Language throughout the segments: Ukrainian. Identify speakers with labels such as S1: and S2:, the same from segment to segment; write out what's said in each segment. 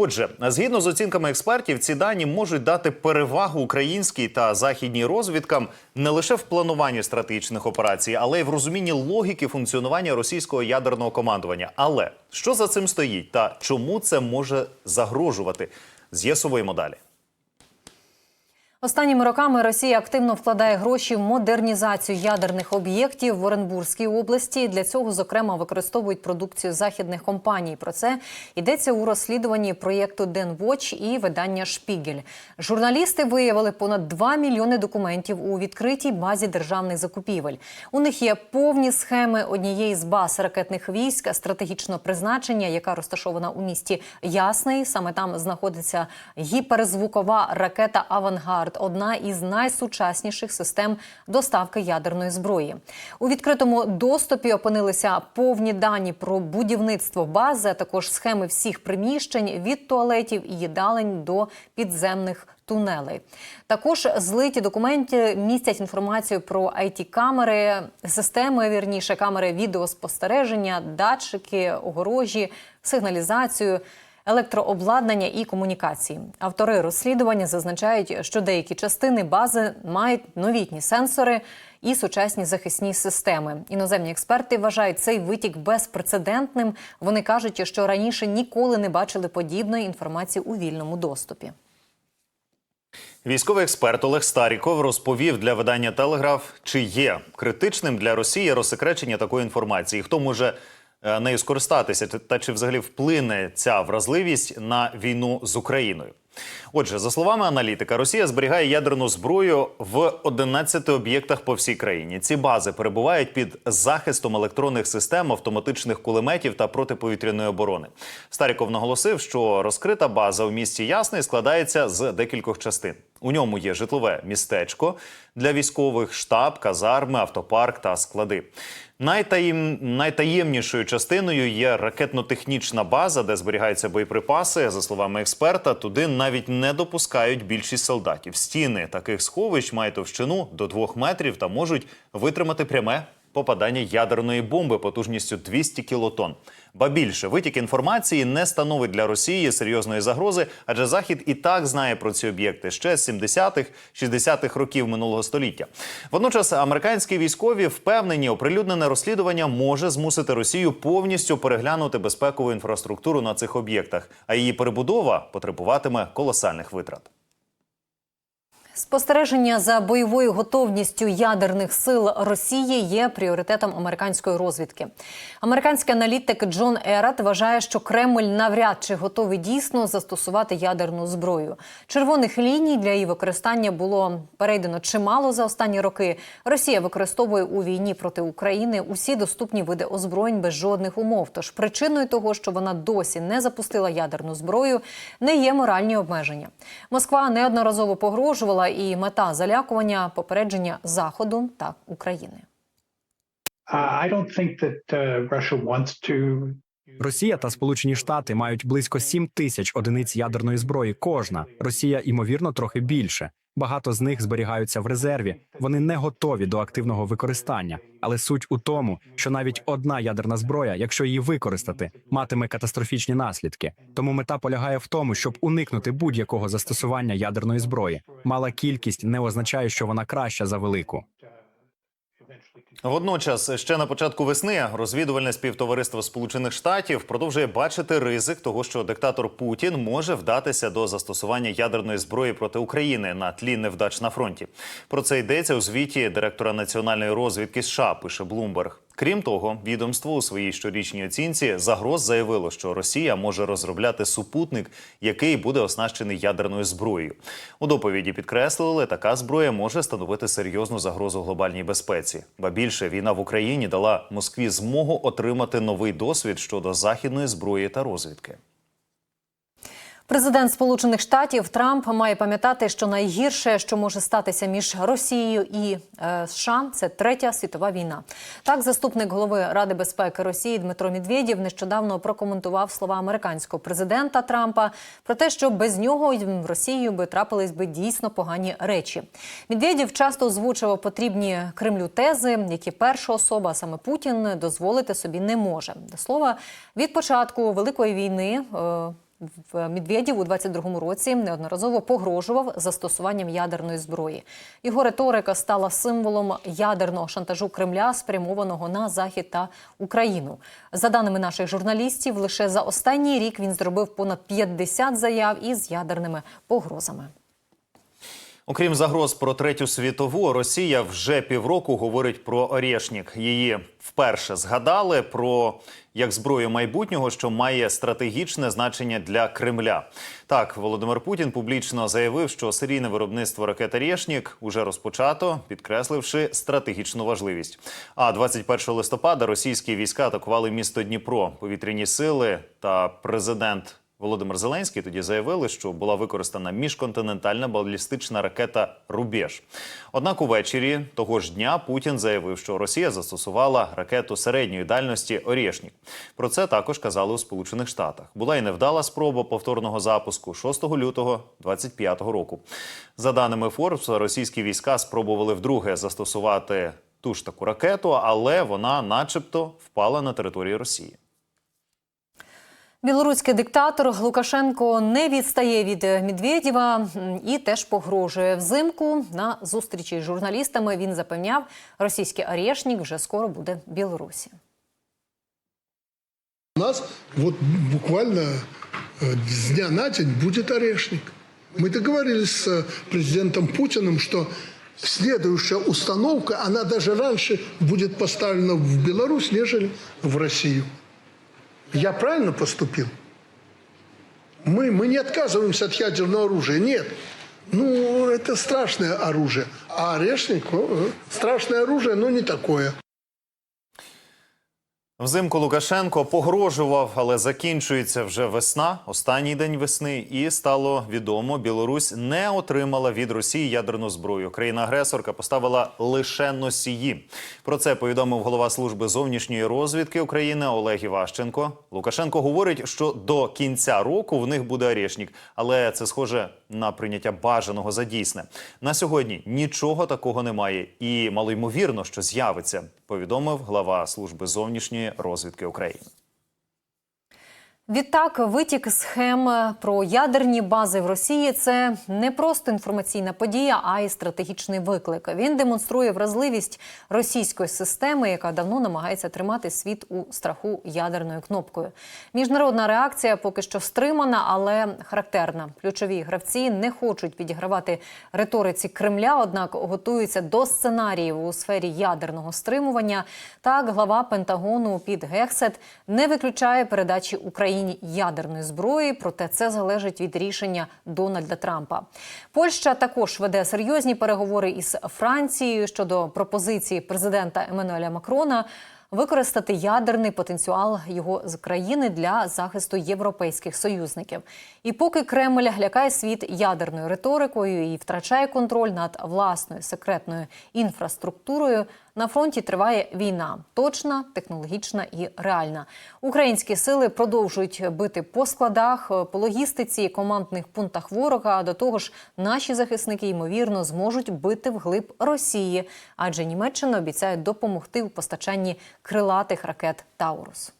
S1: Отже, згідно з оцінками експертів, ці дані можуть дати перевагу українській та західній розвідкам не лише в плануванні стратегічних операцій, але й в розумінні логіки функціонування російського ядерного командування. Але що за цим стоїть та чому це може загрожувати? З'ясовуємо далі.
S2: Останніми роками Росія активно вкладає гроші в модернізацію ядерних об'єктів в Оренбурзькій області. Для цього, зокрема, використовують продукцію західних компаній. Про це йдеться у розслідуванні проєкту Денвоч і видання Шпігель. Журналісти виявили понад 2 мільйони документів у відкритій базі державних закупівель. У них є повні схеми однієї з баз ракетних військ стратегічного призначення, яка розташована у місті Ясний. Саме там знаходиться гіперзвукова ракета Авангард одна із найсучасніших систем доставки ядерної зброї. У відкритому доступі опинилися повні дані про будівництво бази, а також схеми всіх приміщень від туалетів і їдалень до підземних тунелей. Також злиті документи містять інформацію про it камери системи, вірніше камери відеоспостереження, датчики, огорожі, сигналізацію електрообладнання і комунікації. Автори розслідування зазначають, що деякі частини бази мають новітні сенсори і сучасні захисні системи. Іноземні експерти вважають цей витік безпрецедентним. Вони кажуть, що раніше ніколи не бачили подібної інформації у вільному доступі.
S1: Військовий експерт Олег Старіков розповів для видання Телеграф, чи є критичним для Росії розсекречення такої інформації, хто може нею скористатися, та чи взагалі вплине ця вразливість на війну з Україною. Отже, за словами аналітика, Росія зберігає ядерну зброю в 11 об'єктах по всій країні. Ці бази перебувають під захистом електронних систем, автоматичних кулеметів та протиповітряної оборони. Старіков наголосив, що розкрита база у місті Ясний складається з декількох частин. У ньому є житлове містечко для військових, штаб, казарми, автопарк та склади. Найтаєм... Найтаємнішою частиною є ракетно-технічна база, де зберігаються боєприпаси. За словами експерта, туди навіть не допускають більшість солдатів. Стіни таких сховищ мають товщину до двох метрів та можуть витримати пряме попадання ядерної бомби потужністю 200 кілотон. Ба більше витік інформації не становить для Росії серйозної загрози, адже Захід і так знає про ці об'єкти ще з 70-х, 60-х років минулого століття. Водночас американські військові впевнені, оприлюднене розслідування може змусити Росію повністю переглянути безпекову інфраструктуру на цих об'єктах, а її перебудова потребуватиме колосальних витрат.
S2: Спостереження за бойовою готовністю ядерних сил Росії є пріоритетом американської розвідки. Американський аналітик Джон Ерат вважає, що Кремль навряд чи готовий дійсно застосувати ядерну зброю. Червоних ліній для її використання було перейдено чимало за останні роки. Росія використовує у війні проти України усі доступні види озброєнь без жодних умов. Тож причиною того, що вона досі не запустила ядерну зброю, не є моральні обмеження. Москва неодноразово погрожувала і мета залякування попередження Заходу та України.
S3: Uh, I don't think that uh, Russia wants to.
S4: Росія та Сполучені Штати мають близько 7 тисяч одиниць ядерної зброї. Кожна Росія, ймовірно, трохи більше. Багато з них зберігаються в резерві. Вони не готові до активного використання. Але суть у тому, що навіть одна ядерна зброя, якщо її використати, матиме катастрофічні наслідки. Тому мета полягає в тому, щоб уникнути будь-якого застосування ядерної зброї. Мала кількість не означає, що вона краща за велику.
S1: Водночас, ще на початку весни, розвідувальне співтовариство Сполучених Штатів продовжує бачити ризик того, що диктатор Путін може вдатися до застосування ядерної зброї проти України на тлі невдач на фронті. Про це йдеться у звіті директора національної розвідки США. Пише Блумберг. Крім того, відомство у своїй щорічній оцінці загроз заявило, що Росія може розробляти супутник, який буде оснащений ядерною зброєю. У доповіді підкреслили, така зброя може становити серйозну загрозу глобальній безпеці. Ба більше війна в Україні дала Москві змогу отримати новий досвід щодо західної зброї та розвідки.
S2: Президент Сполучених Штатів Трамп має пам'ятати, що найгірше, що може статися між Росією і е, США, це третя світова війна. Так, заступник голови Ради безпеки Росії Дмитро Медведєв нещодавно прокоментував слова американського президента Трампа про те, що без нього в Росію би трапились би дійсно погані речі. Медведєв часто озвучував потрібні Кремлю тези, які перша особа, саме Путін, дозволити собі не може. До слова, від початку великої війни. Е, Медведєв у 22-му році неодноразово погрожував застосуванням ядерної зброї. Його риторика стала символом ядерного шантажу Кремля, спрямованого на Захід та Україну. За даними наших журналістів, лише за останній рік він зробив понад 50 заяв із ядерними погрозами.
S1: Окрім загроз про третю світову, Росія вже півроку говорить про Орєшнік. Її вперше згадали про як зброю майбутнього, що має стратегічне значення для Кремля. Так, Володимир Путін публічно заявив, що серійне виробництво ракет Орєшнік уже розпочато, підкресливши стратегічну важливість. А 21 листопада російські війська атакували місто Дніпро. Повітряні сили та президент Володимир Зеленський тоді заявили, що була використана міжконтинентальна балістична ракета Рубеж. Однак увечері того ж дня Путін заявив, що Росія застосувала ракету середньої дальності Орєшнік. Про це також казали у Сполучених Штатах. Була і невдала спроба повторного запуску 6 лютого 2025 року. За даними Форбса, російські війська спробували вдруге застосувати ту ж таку ракету, але вона, начебто, впала на території Росії.
S2: Білоруський диктатор Лукашенко не відстає від Медведєва м, і теж погрожує взимку. На зустрічі з журналістами він запевняв, російський Орешник вже скоро буде в Білорусі.
S5: У нас вот буквально э, с дня на день будет орешник. Мы договорились с э, президентом Путиным, что следующая установка, она даже раньше будет поставлена в Беларусь, нежели в Россию. Я правильно поступил? Мы, мы не отказываемся от ядерного оружия, нет. Ну, это страшное оружие. А орешник э, страшное оружие, но не такое.
S1: Взимку Лукашенко погрожував, але закінчується вже весна, останній день весни, і стало відомо, Білорусь не отримала від Росії ядерну зброю. Країна-агресорка поставила лише носії. Про це повідомив голова служби зовнішньої розвідки України Олег Іващенко. Лукашенко говорить, що до кінця року в них буде Орешнік, але це схоже на прийняття бажаного за дійсне. На сьогодні нічого такого немає, і малоймовірно, що з'явиться. Повідомив глава служби зовнішньої розвідки України.
S2: Відтак, витік схем про ядерні бази в Росії це не просто інформаційна подія, а й стратегічний виклик. Він демонструє вразливість російської системи, яка давно намагається тримати світ у страху ядерною кнопкою. Міжнародна реакція поки що стримана, але характерна. Ключові гравці не хочуть підігравати риториці Кремля, однак готуються до сценаріїв у сфері ядерного стримування. Так, глава Пентагону Піт Гексет не виключає передачі Україні ядерної зброї, проте це залежить від рішення Дональда Трампа. Польща також веде серйозні переговори із Францією щодо пропозиції президента Еммануеля Макрона. Використати ядерний потенціал його з країни для захисту європейських союзників. І поки Кремль лякає світ ядерною риторикою і втрачає контроль над власною секретною інфраструктурою, на фронті триває війна, точна, технологічна і реальна. Українські сили продовжують бити по складах, по логістиці командних пунктах ворога. До того ж, наші захисники ймовірно зможуть бити вглиб Росії, адже Німеччина обіцяє допомогти у постачанні крилатих ракет Таурус.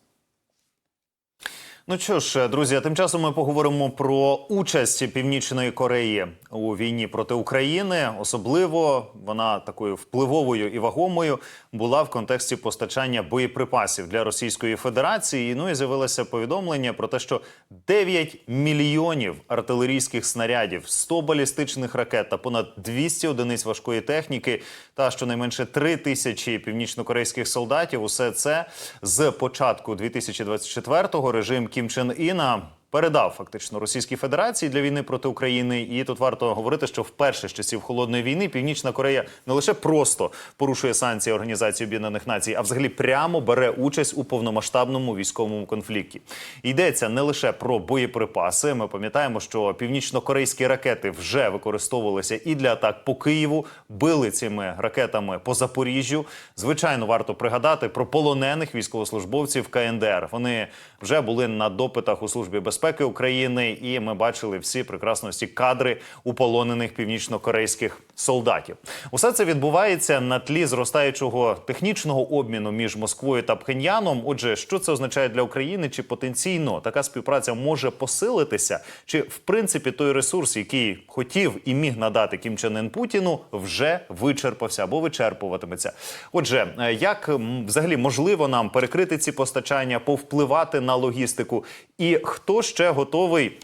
S1: Ну що ж, друзі, тим часом ми поговоримо про участь Північної Кореї у війні проти України. Особливо вона такою впливовою і вагомою була в контексті постачання боєприпасів для Російської Федерації. Ну і з'явилося повідомлення про те, що 9 мільйонів артилерійських снарядів, 100 балістичних ракет та понад 200 одиниць важкої техніки, та щонайменше 3 тисячі північнокорейських солдатів. Усе це з початку 2024-го режим Кім Чен Іна передав фактично Російській Федерації для війни проти України. І тут варто говорити, що вперше з часів холодної війни Північна Корея не лише просто порушує санкції Організації Об'єднаних Націй, а взагалі прямо бере участь у повномасштабному військовому конфлікті. Йдеться не лише про боєприпаси. Ми пам'ятаємо, що північно-корейські ракети вже використовувалися і для атак по Києву, били цими ракетами по Запоріжжю. Звичайно, варто пригадати про полонених військовослужбовців КНДР. Вони вже були на допитах у службі безпеки безпеки України. І ми бачили всі прекрасно всі кадри уполонених північно-корейських солдатів. Усе це відбувається на тлі зростаючого технічного обміну між Москвою та Пхеньяном. Отже, що це означає для України? Чи потенційно така співпраця може посилитися? Чи в принципі той ресурс, який хотів і міг надати Кім Чен Ын Путіну, вже вичерпався або вичерпуватиметься? Отже, е, як взагалі можливо нам перекрити ці постачання, повпливати на логістику, і хто ще готовий?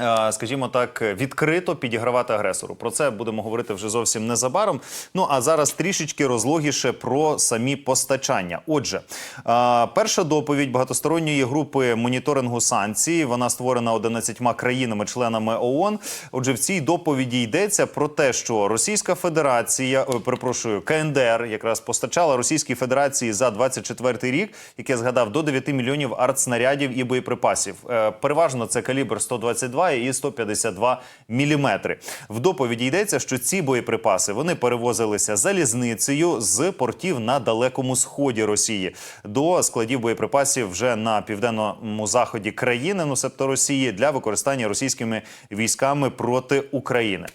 S1: Е, Скажімо так, відкрито підігравати агресору. Про це будемо говорити вже зовсім незабаром. Ну а зараз трішечки розлогіше про самі постачання. Отже, е, перша доповідь багатосторонньої групи моніторингу санкцій. Вона створена 11 країнами-членами ООН. Отже, в цій доповіді йдеться про те, що Російська Федерація, ой, перепрошую, КНДР якраз постачала Російській Федерації за 24 рік, як я згадав, до 9 мільйонів артснарядів і боєприпасів. Е, Переважно це калібр 122 і 152 міліметри. В доповіді йдеться, що ці боєприпаси вони перевозилися залізницею з портів на далекому сході Росії до складів боєприпасів вже на південному заході країни, ну себто Росії, для використання російськими військами проти України.